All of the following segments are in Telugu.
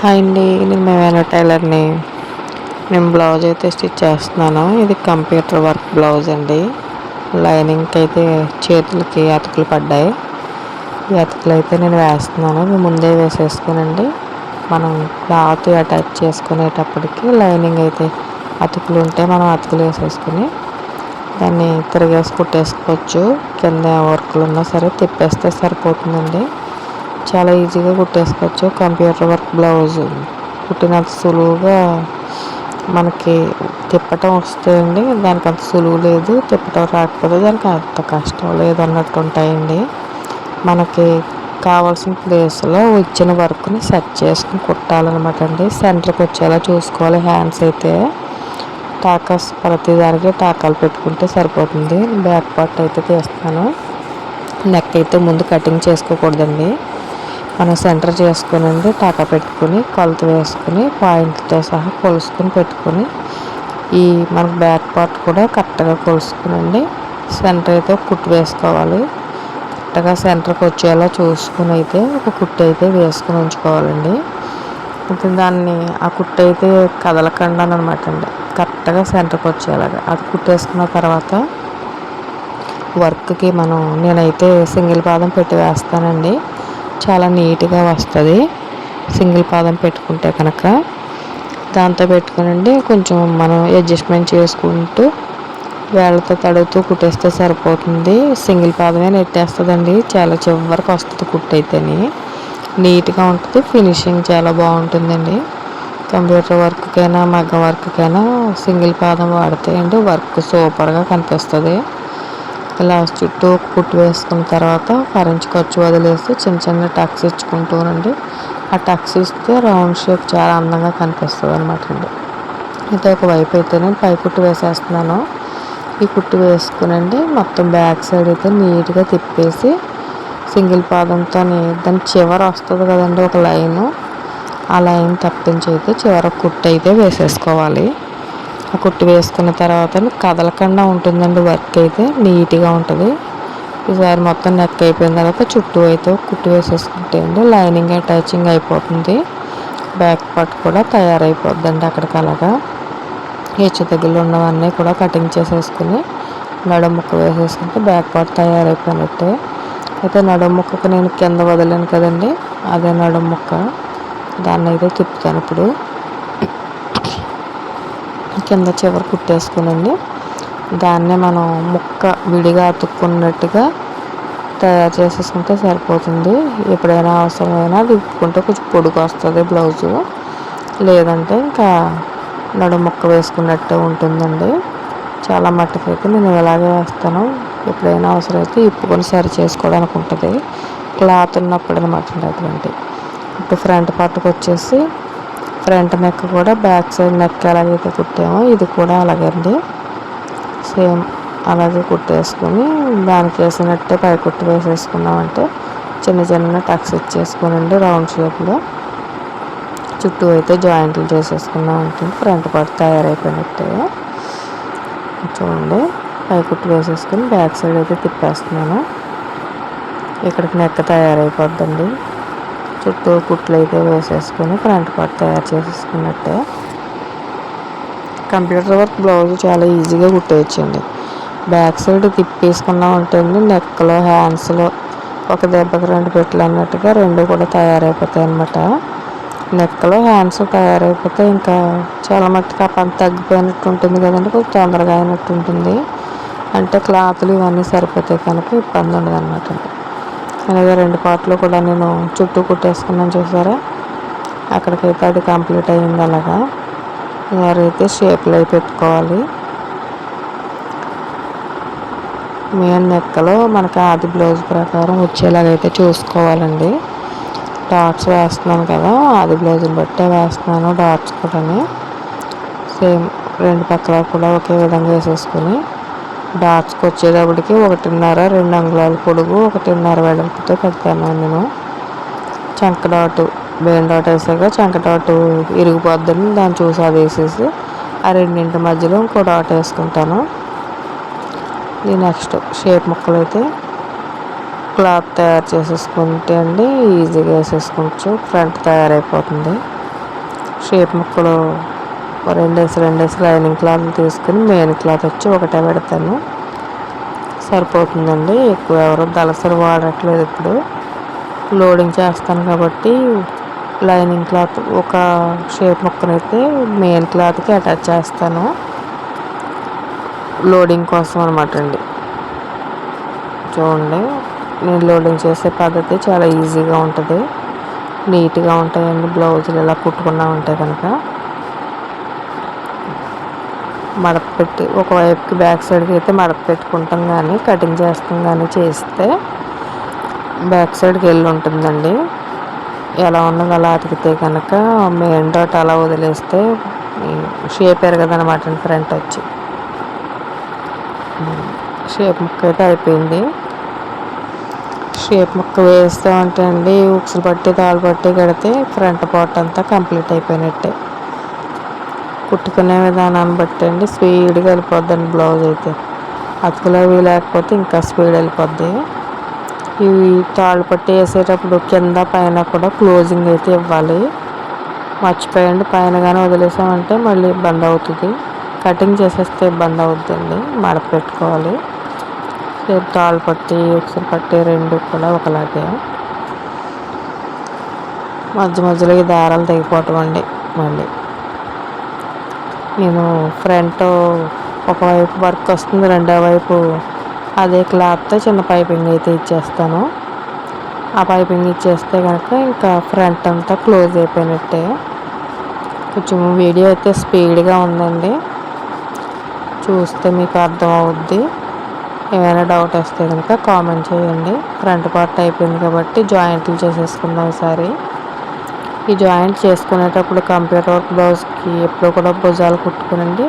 హాయ్ అండి నేను మేమైనా టైలర్ని నేను బ్లౌజ్ అయితే స్టిచ్ చేస్తున్నాను. ఇది కంప్యూటర్ వర్క్ బ్లౌజ్ అండి. లైనింగ్కి అయితే చేతులకి అతుకులు పడ్డాయి. ఈ అతుకులు అయితే నేను వేస్తున్నాను. ఇవి ముందే వేసేసుకోనండి. మనం క్లాత్ అటాచ్ చేసుకునేటప్పటికి లైనింగ్ అయితే అతుకులు ఉంటే మనం అతుకులు వేసేసుకుని దాన్ని తిరిగేసి కుట్టేసుకోవచ్చు. కింద వర్క్లు ఉన్నా సరే తిప్పేస్తే సరిపోతుందండి. చాలా ఈజీగా కుట్టేసుకోవచ్చు. కంప్యూటర్ వర్క్ బ్లౌజ్ కుట్టినంత సులువుగా మనకి తిప్పటం వస్తాయండి దానికి అంత సులువు లేదు. తిప్పటం రాకపోతే దానికి అంత కష్టం లేదు అన్నట్టు ఉంటాయండి. మనకి కావాల్సిన ప్లేస్లో ఇచ్చిన వర్క్ని సెట్ చేసుకుని కుట్టాలన్నమాట అండి. సెంటర్కి వచ్చేలా చూసుకోవాలి హ్యాండ్స్ అయితే. టాకాస్ ప్రతి దానికి టాకాలు పెట్టుకుంటే సరిపోతుంది. బ్యాక్ పార్ట్ అయితే తీస్తాను. నెక్ అయితే ముందు కటింగ్ చేసుకోకూడదండి. మనం సెంటర్ చేసుకుని టాకా పెట్టుకుని కొలత వేసుకుని పాయింట్తో సహా కొలుసుకుని పెట్టుకుని ఈ మనకు బ్యాక్ పార్ట్ కూడా కరెక్ట్గా కొలుసుకునండి. సెంటర్ అయితే కుట్టు వేసుకోవాలి. కరెక్ట్గా సెంటర్కి వచ్చేలా చూసుకుని అయితే ఒక కుట్టు అయితే వేసుకుని ఉంచుకోవాలండి. దాన్ని ఆ కుట్టు అయితే కదలకుండా అనమాట అండి. కరెక్ట్గా సెంటర్కి వచ్చేలాగా. అది కుట్టేసుకున్న తర్వాత వర్క్కి మనం నేనైతే సింగిల్ పాదం పెట్టి వేస్తానండి. చాలా నీట్గా వస్తుంది. సింగిల్ పాదం పెట్టుకుంటే కనుక. దాంతో పెట్టుకునండి కొంచెం మనం అడ్జస్ట్మెంట్ చేసుకుంటూ వేళ్ళతో తడుగుతూ కుట్టేస్తే సరిపోతుంది. సింగిల్ పాదమే నెట్టేస్తుందండి. చాలా చివరికి వస్తుంది కుట్టయితేని నీట్గా ఉంటుంది. ఫినిషింగ్ చాలా బాగుంటుందండి. కంప్యూటర్ వర్క్కైనా మగ్గ వర్క్కైనా సింగిల్ పాదం వాడితే అండి వర్క్ సూపర్గా కనిపిస్తుంది. ఇలా చుట్టూ కుట్టు వేసుకున్న తర్వాత కరెంచి ఖర్చు వదిలేసి చిన్న చిన్న టక్స్ ఇచ్చుకుంటూనండి ఆ టక్స్ ఇస్తే రౌండ్ షేప్ చాలా అందంగా కనిపిస్తుంది అనమాట అండి. అయితే ఒకవైపు అయితే నేను పై కుట్టు వేసేస్తున్నాను. ఈ కుట్టు వేసుకునండి మొత్తం బ్యాక్ సైడ్ అయితే నీట్గా తిప్పేసి సింగిల్ పాదంతో దాని చివర వస్తుంది కదండి ఒక లైను. ఆ లైన్ తప్పించి అయితే చివర కుట్టు అయితే వేసేసుకోవాలి. కుట్టు వేసుకున్న తర్వాత కదలకుండా ఉంటుందండి వర్క్ అయితే. నీట్గా ఉంటుంది. ఈసారి మొత్తం నెక్ అయిపోయిన తర్వాత చుట్టూ అయితే కుట్టు వేసేసుకుంటే అండి లైనింగ్ అటాచింగ్ అయిపోతుంది. బ్యాక్ పార్ట్ కూడా తయారైపోద్దండి అక్కడికి అలాగా. హెచ్చు తగ్గులు ఉన్నవన్నీ కూడా కటింగ్ చేసేసుకుని నడుముక్క వేసేసుకుంటే బ్యాక్ పార్ట్ తయారైపోయినట్టే. అయితే నడుముక్కకు నేను కింద వదిలేను కదండి. అదే నడుము ముక్క. దాన్ని అయితే తిప్పుతాను ఇప్పుడు. కింద చివరి కుట్టేసుకునండి. దాన్నే మనం ముక్క విడిగా అతుక్కున్నట్టుగా తయారు చేసేసుకుంటే సరిపోతుంది. ఎప్పుడైనా అవసరమైనా విప్పుకుంటే కొంచెం పొడుగు వస్తుంది బ్లౌజు. లేదంటే ఇంకా నడుము ముక్క వేసుకున్నట్టే ఉంటుందండి. చాలా మట్టుకైతే నేను ఇలాగే వేస్తాను. ఎప్పుడైనా అవసరమైతే ఇప్పుకొని సరి చేసుకోవడానికి ఉంటుంది. క్లాత్ ఉన్నప్పుడు అనమాట అటువంటి ఇప్పుడు ఫ్రంట్ పార్ట్కి వచ్చేసి ఫ్రంట్ నెక్ కూడా బ్యాక్ సైడ్ నెక్ ఎలాగైతే కుట్టామో ఇది కూడా అలాగే అండి. సేమ్ అలాగే కుట్టేసుకొని దానికి వేసినట్టే పై కుట్టు వేసేసుకున్నామంటే చిన్న చిన్న టక్స్ ఇచ్చేసుకోనండి రౌండ్ షేప్లో. చుట్టూ అయితే జాయింట్లు చేసేసుకున్నామంటే ఫ్రంట్ పార్ట్ తయారైపోయినట్టే. చూడండి పై కుట్టు వేసేసుకొని బ్యాక్ సైడ్ అయితే తిప్పేస్తున్నాను. ఇక్కడికి నెక్క తయారైపోద్దండి. చుట్టూ కుట్లు అయితే వేసేసుకొని ఫ్రంట్ పార్ట్ తయారు చేసేసుకున్నట్టే. కంప్యూటర్ వర్క్ బ్లౌజ్ చాలా ఈజీగా కుట్టేయచ్చండి. బ్యాక్ సైడ్ తిప్పేసుకున్నాం ఉంటుంది నెక్లో హ్యాండ్స్లో ఒక దెబ్బకి రెండు పెట్లు అన్నట్టుగా రెండు కూడా తయారైపోతాయి అన్నమాట. నెక్లో హ్యాండ్స్ తయారైపోతే ఇంకా చాలా మట్టుకు ఆ పని తగ్గిపోయినట్టు ఉంటుంది కదండి కొంచెం తొందరగా అయినట్టు ఉంటుంది. అంటే క్లాతులు ఇవన్నీ సరిపోతాయి కనుక ఇబ్బంది ఉండదు అనమాట అలాగే రెండు పార్ట్లు కూడా నేను చుట్టూ కుట్టేసుకున్నాను చూసారా? అక్కడికైతే అది కంప్లీట్ అయ్యింది అలాగా. ఎవరైతే షేప్లు అయి పెట్టుకోవాలి. మెయిన్ నెక్కలో మనకి ఆది బ్లౌజ్ ప్రకారం వచ్చేలాగైతే చూసుకోవాలండి. డాట్స్ వేస్తున్నాను కదా ఆది బ్లౌజ్ని బట్టే వేస్తున్నాను డాట్స్ కూడా సేమ్ రెండు పక్కల కూడా ఒకే విధంగా వేసేసుకొని డాట్స్కి వచ్చేటప్పటికి ఒకటిన్నర రెండు అంగుళాల పొడుగు ఒకటిన్నర వెడల్పుతో పెడతాను నేను చంక డాటు బేన్ డాట్ వేసాక చంక డాటు ఇరిగిపోద్దని దాన్ని చూసి అది వేసేసి ఆ రెండింటి మధ్యలో ఇంకో డాట్ వేసుకుంటాను. ఈ నెక్స్ట్ షేప్ ముక్కలు అయితే క్లాత్ తయారు చేసేసుకుంటే అండి ఈజీగా వేసేసుకోవచ్చు ఫ్రంట్ తయారైపోతుంది. షేప్ ముక్కలు రెండేసి రెండేసి లైనింగ్ క్లాత్ తీసుకుని మెయిన్ క్లాత్ వచ్చి ఒకటే పెడతాను. సరిపోతుందండి. ఎక్కువ ఎవరు దళసరి వాడట్లేదు ఇప్పుడు. లోడింగ్ చేస్తాను కాబట్టి లైనింగ్ క్లాత్ ఒక షేప్ ముక్కనైతే మెయిన్ క్లాత్కి అటాచ్ చేస్తాను. లోడింగ్ కోసం అనమాట అండి. చూడండి. నేను లోడింగ్ చేసే పద్ధతి చాలా ఈజీగా ఉంటుంది. నీట్గా ఉంటాయండి. బ్లౌజులు ఇలా కుట్టుకున్నా ఉంటాయి కనుక మడత పెట్టి ఒకవైపుకి బ్యాక్ సైడ్కి అయితే మడత పెట్టుకుంటాం కానీ కటింగ్ చేస్తాం కానీ చేస్తే బ్యాక్ సైడ్కి వెళ్ళి ఉంటుందండి. ఎలా ఉన్నది అలా అతికితే కనుక మెయిన్ డాట్ అలా వదిలేస్తే షేప్ ఎరగదనమాట ఫ్రంట్ వచ్చి. షేప్ ముక్క అయితే అయిపోయింది. షేప్ ముక్క వేస్తామంటే అండి ఉక్సులు పట్టి తాళ్ళు పట్టి కడితే ఫ్రంట్ పార్ట్ అంతా కంప్లీట్ అయిపోయినట్టే. కుట్టుకునే విధానాన్ని బట్టి అండి. స్పీడ్గా వెళ్ళిపోద్దండి బ్లౌజ్ అయితే. అతుకులో అవి లేకపోతే ఇంకా స్పీడ్ వెళ్ళిపోద్ది. ఇవి తాళ్ళు పట్టి వేసేటప్పుడు కింద పైన కూడా క్లోజింగ్ అయితే ఇవ్వాలి. మర్చిపోయండి. పైన కానీ వదిలేసామంటే మళ్ళీ బంద్ అవుతుంది. కటింగ్ చేసేస్తే ఇబ్బంది అవుతుందండి మడత పెట్టుకోవాలి. తాళ్ళు పట్టి ఒకసారి పట్టి రెండు కూడా ఒకలాగే. మధ్య మధ్యలో ఈ దారాలు తెగిపోవటం అండి మళ్ళీ. నేను ఫ్రంట్ ఒకవైపు వర్క్ వస్తుంది రెండో వైపు అదే క్లాత్తో చిన్న పైపింగ్ అయితే ఇచ్చేస్తాను. ఆ పైపింగ్ ఇచ్చేస్తే కనుక ఇంకా ఫ్రంట్ అంతా క్లోజ్ అయిపోయినట్టే. కొంచెం వీడియో అయితే స్పీడ్గా ఉందండి. చూస్తే మీకు అర్థం అవుద్ది. ఏమైనా డౌట్ వస్తే కనుక కామెంట్ చేయండి. ఫ్రంట్ పార్ట్ అయిపోయింది కాబట్టి జాయింట్లు చేసేసుకుందాం ఒకసారి ఈ జాయింట్ చేసుకునేటప్పుడు కంప్యూటర్ వర్క్ బ్లౌజ్కి ఎప్పుడు కూడా భుజాలు కుట్టుకునండి.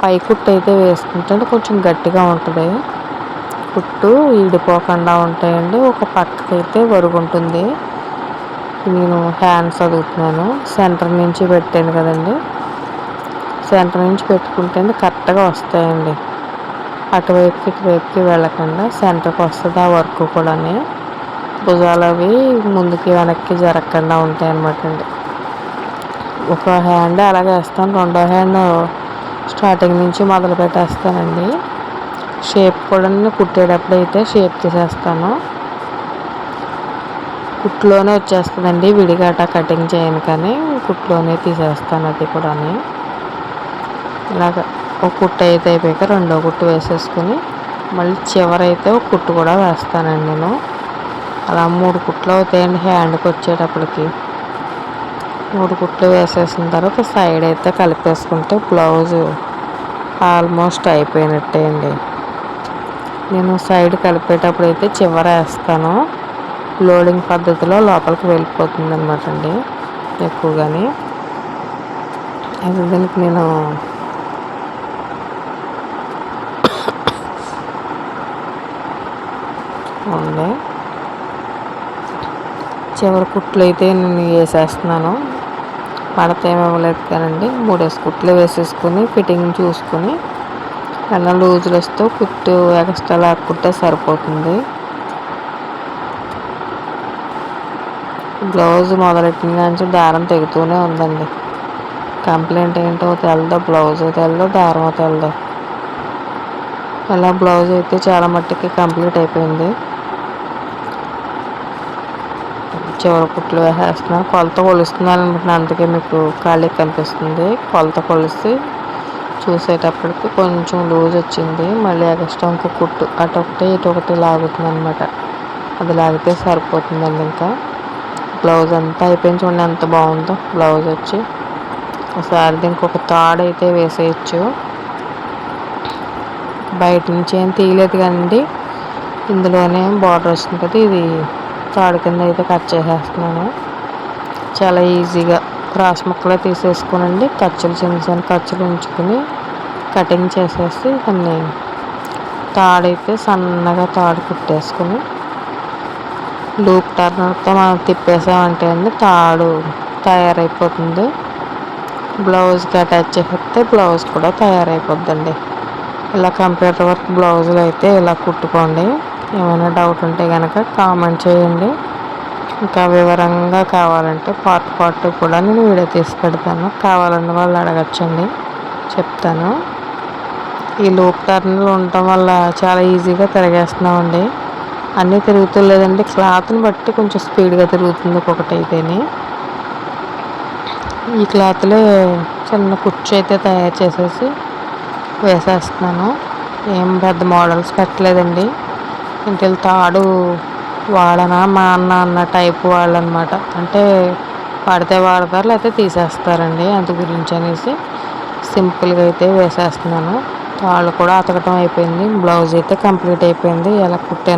పై కుట్టు అయితే వేసుకుంటే కొంచెం గట్టిగా ఉంటుంది. కుట్టు ఈడిపోకుండా ఉంటాయండి. ఒక పక్కకైతే అయితే వరుగుంటుంది. నేను హ్యాండ్స్ చదువుతున్నాను సెంటర్ నుంచి పెట్టాను కదండి. సెంటర్ నుంచి పెట్టుకుంటే కరెక్ట్గా వస్తాయండి. అటువైపుకి ఇటువైపుకి వెళ్ళకుండా సెంటర్కి వస్తుంది ఆ వర్క్ కూడా భుజాలు అవి ముందుకి వెనక్కి జరగకుండా ఉంటాయి అన్నమాట అండి. ఒక హ్యాండ్ అలాగే వేస్తాను. రెండో హ్యాండ్ స్టార్టింగ్ నుంచి మొదలు పెట్టేస్తానండి. షేప్ కూడా కుట్టేటప్పుడు అయితే షేప్ తీసేస్తాను. కుట్లోనే వచ్చేస్తుందండి విడిగాట కటింగ్ చేయను కానీ కుట్లోనే తీసేస్తాను అది కూడా ఇలాగ ఒక కుట్టు అయితే అయిపోయాక రెండో కుట్టు వేసేసుకుని మళ్ళీ చివరైతే ఒక కుట్టు కూడా వేస్తానండి నేను. అలా మూడు కుట్లు అవుతాయండి హ్యాండ్కి వచ్చేటప్పటికి. మూడు కుట్లు వేసేసిన తర్వాత సైడ్ అయితే కలిపేసుకుంటే బ్లౌజ్ ఆల్మోస్ట్ అయిపోయినట్టే అండి. నేను సైడ్ కలిపేటప్పుడు అయితే చివర వేస్తాను. లోడింగ్ పద్ధతిలో లోపలికి వెళ్ళిపోతుంది అనమాట అండి ఎక్కువగానే. అది దానికి నేను ఉంది చివరి కుట్లు అయితే నేను వేసేస్తున్నాను. పడితే ఏమి ఇవ్వలేదు కానండి మూడేసి కుట్లు వేసేసుకొని ఫిట్టింగ్ చూసుకొని ఎలా లూజులు వస్తే కుట్టు ఎక్స్ట్రా లాక్కుంటే సరిపోతుంది. బ్లౌజ్ మొదలెట్టిన నుంచి దారం తెగుతూనే ఉందండి. కంప్లైంట్ ఏంటో తెలదో? బ్లౌజ్ తెలదో? దారం తెలదో? అలా బ్లౌజ్ అయితే చాలా మట్టుకి కంప్లీట్ అయిపోయింది. చివరి కుట్లు వేసేస్తున్నాను కొలత కొలుస్తున్నాను అనుకుంటున్నాను అందుకే మీకు ఖాళీ కనిపిస్తుంది. కొలత కొలిసి చూసేటప్పటికి కొంచెం లూజ్ వచ్చింది. మళ్ళీ ఎక్స్ట్రా ఇంకో కుట్టు అటు ఒకటి ఇటు ఒకటి లాగుతుంది అనమాట అది లాగితే సరిపోతుందండి ఇంకా. బ్లౌజ్ అంతా అయిపోయింది చూడండి ఎంత బాగుందో. బ్లౌజ్ వచ్చి ఒకసారి దీనికి ఒక తాడు అయితే వేసేయచ్చు. బయట నుంచి ఏం తీయలేదు కదండి. ఇందులోనే బార్డర్ వస్తుంది కదా ఇది తాడు కింద అయితే కట్ చేసేస్తున్నాను. చాలా ఈజీగా క్రాస్ ముక్కలే తీసేసుకోనండి. ఖర్చులు చిన్న చిన్న ఖర్చులు ఉంచుకొని కటింగ్ చేసేసి దాన్ని తాడైతే సన్నగా తాడు కుట్టేసుకొని లూప్ టర్నర్తో మనం తిప్పేసామంటే అండి తాడు తయారైపోతుంది. బ్లౌజ్కి అటాచ్ చేస్తే బ్లౌజ్ కూడా తయారైపోద్దండి. ఇలా కంప్యూటర్ వర్క్ బ్లౌజులు అయితే ఇలా కుట్టుకోండి. ఏమైనా డౌట్ ఉంటే కనుక కామెంట్ చేయండి. ఇంకా వివరంగా కావాలంటే పార్ట్ పార్ట్ కూడా నేను వీడియో తీసి పెడతాను. కావాలన్న వాళ్ళు అడగచ్చండి. చెప్తాను. ఈ లూప్ టర్న్లు ఉండటం వల్ల చాలా ఈజీగా తిరగేస్తున్నామండి. అన్నీ తిరుగుతులేదండి క్లాత్ని బట్టి కొంచెం స్పీడ్గా తిరుగుతుంది ఒకటైతేనే ఈ క్లాత్లే చిన్న కుర్చీ అయితే తయారు చేసేసి వేసేస్తున్నాను. ఏం పెద్ద మోడల్స్ పెట్టలేదండి. ఇంటి తాడు వాడనా మా అన్న అన్న టైప్ వాళ్ళు అనమాట అంటే వాడితే వాడతారు లేకపోతే తీసేస్తారండి అందు గురించి అనేసి సింపుల్గా అయితే వేసేస్తున్నాను. తాళ్ళు కూడా అతకటం అయిపోయింది బ్లౌజ్ అయితే కంప్లీట్ అయిపోయింది. ఎలా కుట్టానో